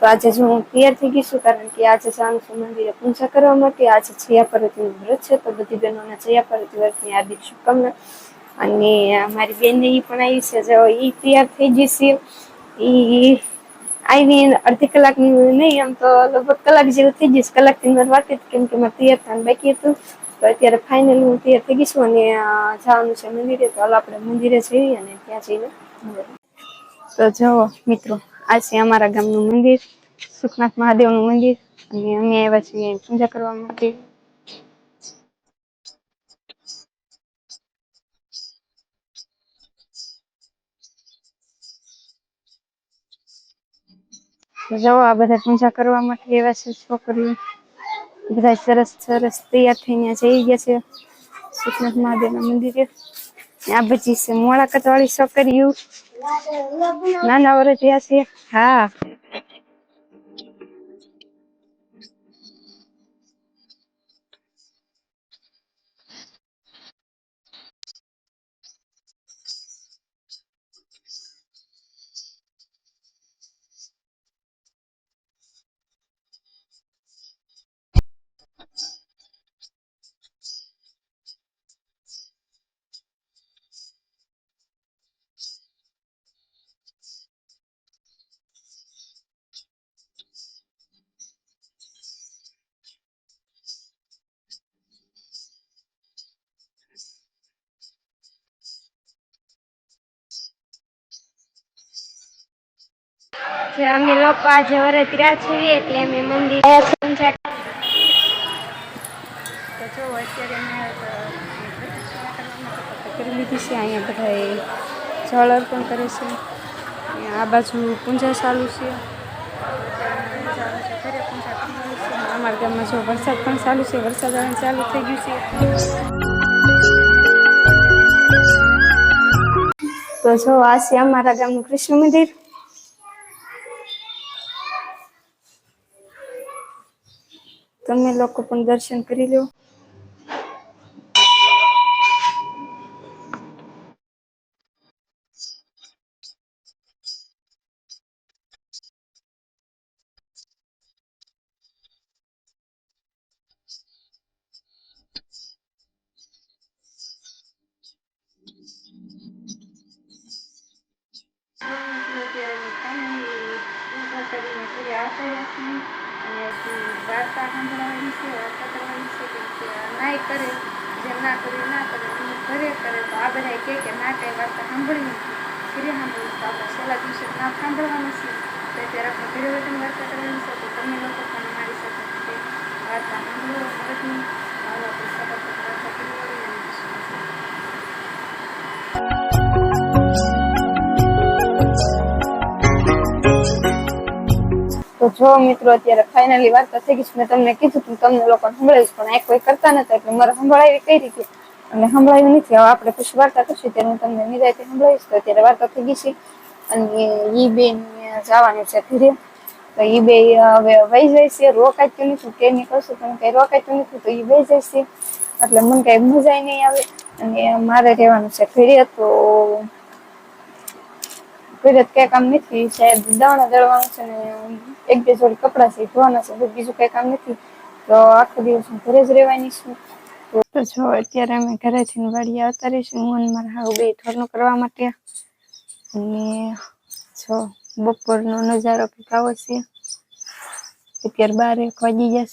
તો આજે જો હું તૈયાર થઈ ગઈ છું કારણ કે આજે જવાનું છું મંદિરે પૂજા કરવા માટે આજે છયા પર્વતીનું વ્રત છે. તો બધી બહેનોને છયા પરતી વ્રતની હાર્દિક શુભકામના. અને મારી બેન એ પણ આવી છે. જો એ તૈયાર થઈ ગઈ છે એ આવીને અડધી કલાકની નહીં આમ તો લગભગ કલાક જેવું થઈ જઈશ કલાકથી મારે વાત હતી કેમ કે મારે તૈયાર થવાનું બાકી હતું. તો અત્યારે ફાઇનલી હું તૈયાર થઈ ગઈ છું અને જવાનું છે મંદિરે તો હાલ આપણે મંદિરે જઈએ અને ત્યાં જઈને તો જુઓ મિત્રો આ છે અમારા ગામનું મંદિર, સુખનાથ મહાદેવનું મંદિર, અને અમે આવ્યા છીએ પૂજા કરવા માટે. તો આ બધા પૂજા કરવા માટે એવા છે છોકરીઓ. બધા સરસ સરસ તૈયાર થઈને જઈ ગયા છે સુખનાથ મહાદેવના મંદિરે. આ બધી છે મોળાકત વાળી છોકરીઓ. નાના વર થયા છે હા. જે અમે લોકો આજે વરત્યા છીએ એટલે અમે મંદિર તો જો, અત્યારે કરી લીધી છે. અહીંયા બધાએ જળ અર્પણ કરે છે. આ બાજુ પૂજા ચાલુ છે. છે. અમારા ગામમાં જો વરસાદ પણ ચાલુ છે. વરસાદ ચાલુ થઈ ગયું છે. તો જો આ છે અમારા ગામનું કૃષ્ણ મંદિર. તમે લોકો પણ દર્શન કરી લો વાર્તા સાંભળવાની છે, વાર્તા કરવાની છે કે નાય કરે જે ના કરે ના કરે અને ઘરે કરે, તો આ બધા કહે કે ના કઈ વાર્તા સાંભળવી ઘરે સાંભળવું તો આપણે છેલ્લા દિવસે ના સાંભળવાનું છે. તો અત્યારે આપણે ઘરે વતન વાર્તા કરવાની છે, તો તમે લોકો પણ અમારી સાથે વાર્તા સાંભળો તો જો મિત્રો, અત્યારે ફાઇનલી વાર્તા થઈ ગઈ છે. મેં તમને કીધું તું, તમને લોકો સંભળાવીશ પણ એક કોઈ કરતા નતા, એટલે મારે સંભળાવી કઈ રીતે? અને સંભળાવ્યું નથી. હવે આપણે પછી વાર્તા કરશું. ત્યારે હું તમને નિરાયતે સંભળાવીશ. તો અત્યારે વાર્તા થઈ ગઈ છે. અને ઈ બેન જવાનું છે ઘરે. તો ઈ બે હવે વહી જાય છે. રોકાતું નથી. કે નીકળશું પણ કઈ રોકાતું નથી. તો ઈ વહી જાય છે. એટલે મને કઈ મજા નહીં આવે. અને મારે રહેવાનું છે ઘરે. તો ઘરે કઈ કામ નથી, સાહેબ, દાણા દળવાનું છે ને એક બે જોડી કપડાં છે ધોવાના છે બીજું કઈ કામ નથી. તો આખો દિવસ હું ઘરે જ રહેવાની છું. તો જો, અત્યારે અમે ઘરે ઘરેથી વાડી આવતા રહીશું, હું અને મારા હાવ બે થોડું કરવા માટે. અને જો, બપોરનો નજારો કંઈક આવો છે. અત્યારે બાર એક વાગી ગયા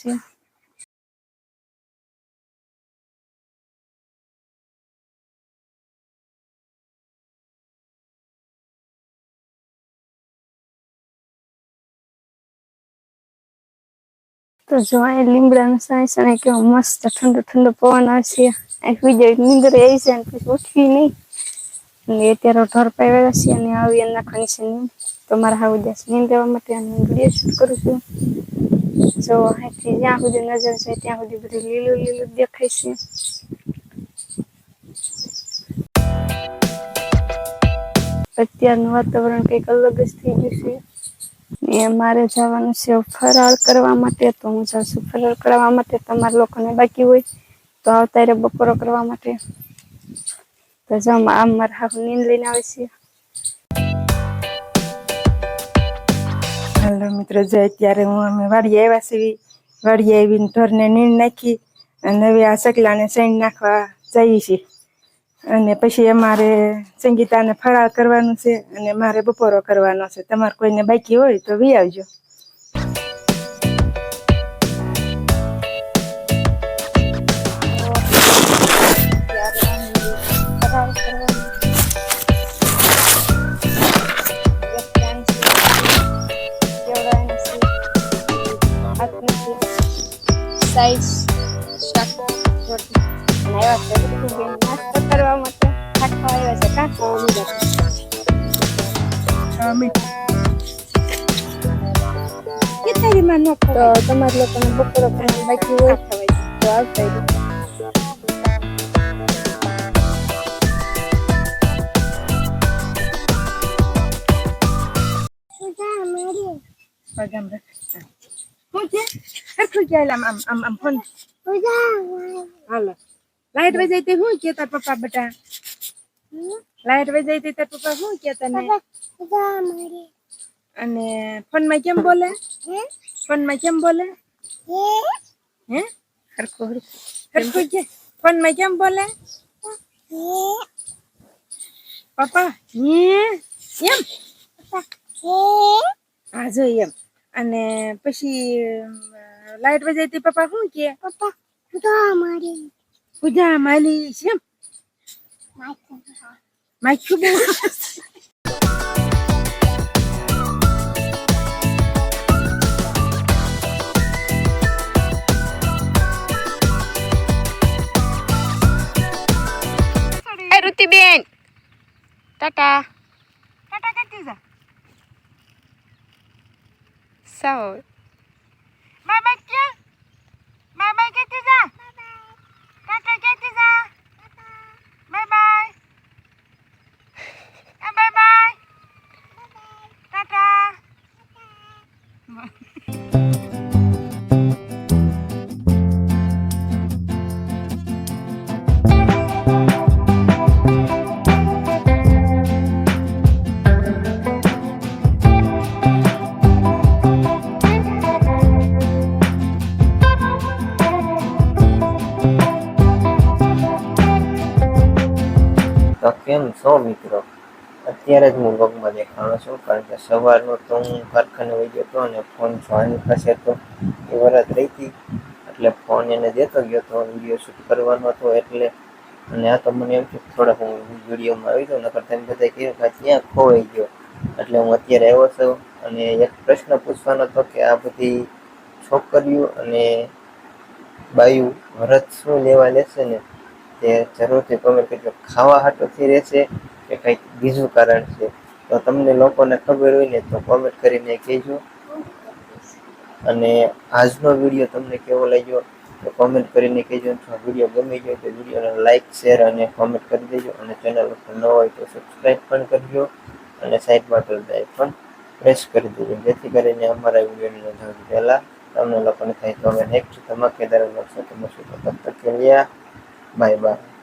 તો જો આ લીમડાનું સાંસ અને કેવો મસ્ત ઠંડો ઠંડો પવન આવશે. આ વિજય નીંદર આવી છે અને પછી ઉઠવી નહીં. અને અત્યારે ઢોર પાવ્યા છે અને આવી એના નાખવાની છે નીમ તો મારા હાવ ઉદ્યાસ નીંદ દેવા માટે અને વીડિયો શૂટ કરું છું. જો અહીંથી જ્યાં સુધી નજર છે ત્યાં સુધી બધું લીલું લીલું દેખાય છે. અત્યારનું વાતાવરણ કંઈક અલગ જ થઈ ગયું છે. ને મારે જવાનું છે ફરાળ કરવા માટે, તો હું જાઉં ફરાળ કરવા માટે. તમારા લોકોને બાકી હોય તો આવતા રે બપોરો કરવા માટે. તો જાઉં આમ મારા હાફ નીંદ લઈને આવે છે. હાલો મિત્રો, જો અત્યારે હું અમે વાડીએ આવ્યા છીએ. વાડીએ આવીને ઢોરને નીણ નાખી અને હવે આ સકલાને સૈણ નાખવા જઈએ છીએ. અને પછી અમારે સંગીતાને ફરાળ કરવાનું છે અને મારે બપોરો કરવાનો છે. તમારે કોઈને બાકી હોય તો વી આવજો. કેટલામાં ન તો તમારા લોકોને બપોરો કરવાનું બાકી હોય તો આવતા રહ્યો પગામ રાખ હું છે હરખું ચાલ આમ આમ આમ આમ ફોન હાલો લાઈટ વહી જાય તે હું કે તાર પપ્પા બેટા લાઈટ વહી જાય તે તાર પપ્પા શું કે તને અને ફોનમાં કેમ બોલે? ફોનમાં કેમ બોલે? હે? હરખું હરખું. કે? ફોનમાં કેમ બોલે? પપ્પા હે? એમ? હા? જો એમ. અને પછી લાઈટ વજાઈ જાય પપ્પા શું કે? પૂજા માલી છે એમ? માખ્યું બહુ એ ટાટા. ટાટા કરતી જા. સાવ. બાય બાય કે બાય બાય કહેતી જા? છો મિત્રો? અત્યારે જ હું વગમાં દેખાણો છું, કારણ કે સવારનો તો હું કારખાને વહી ગયો હતો અને ફોન જોવાની પાસે તો એ વરત રહી હતી, એટલે ફોન એને દેતો ગયો હતો વીડિયો શૂટ કરવાનો હતો એટલે. અને આ તો મને એમ કે થોડાક હું વિડીયોમાં આવી જાઉં, નકર તમે બધા કહ્યું કે ત્યાં ખોવાઈ ગયો. એટલે હું અત્યારે આવ્યો છું અને એક પ્રશ્ન પૂછવાનો હતો કે આ બધી છોકરીઓ અને બાયું વરત શું લેવા લેશે ને? તે જરૂરથી કોમેન્ટ કરજો ખાવા હાટોથી રહેશે કે કંઈક બીજું કારણ છે. તો તમને લોકોને ખબર હોય ને તો કોમેન્ટ કરીને કહેજો. અને આજનો વીડિયો તમને કેવો લાગ્યો તો કોમેન્ટ કરીને કહેજો. જો વીડિયો ગમી ગયો તો વિડીયોને લાઇક શેર અને કોમેન્ટ કરી દેજો. અને ચેનલ ઉપર ન હોય તો સબસ્ક્રાઈબ પણ કરજો. અને સાઈડમાં તો બેલ પણ પ્રેસ કરી દેજો. જેથી કરીને અમારા વિડીયોની સૌથી પહેલાં તમને લોકોને થાય તો અમે નેક્સ્ટ ધમાકેદાર વ્લોગ સાથે મળશું. તો તબ તક કે लिए બાય બાય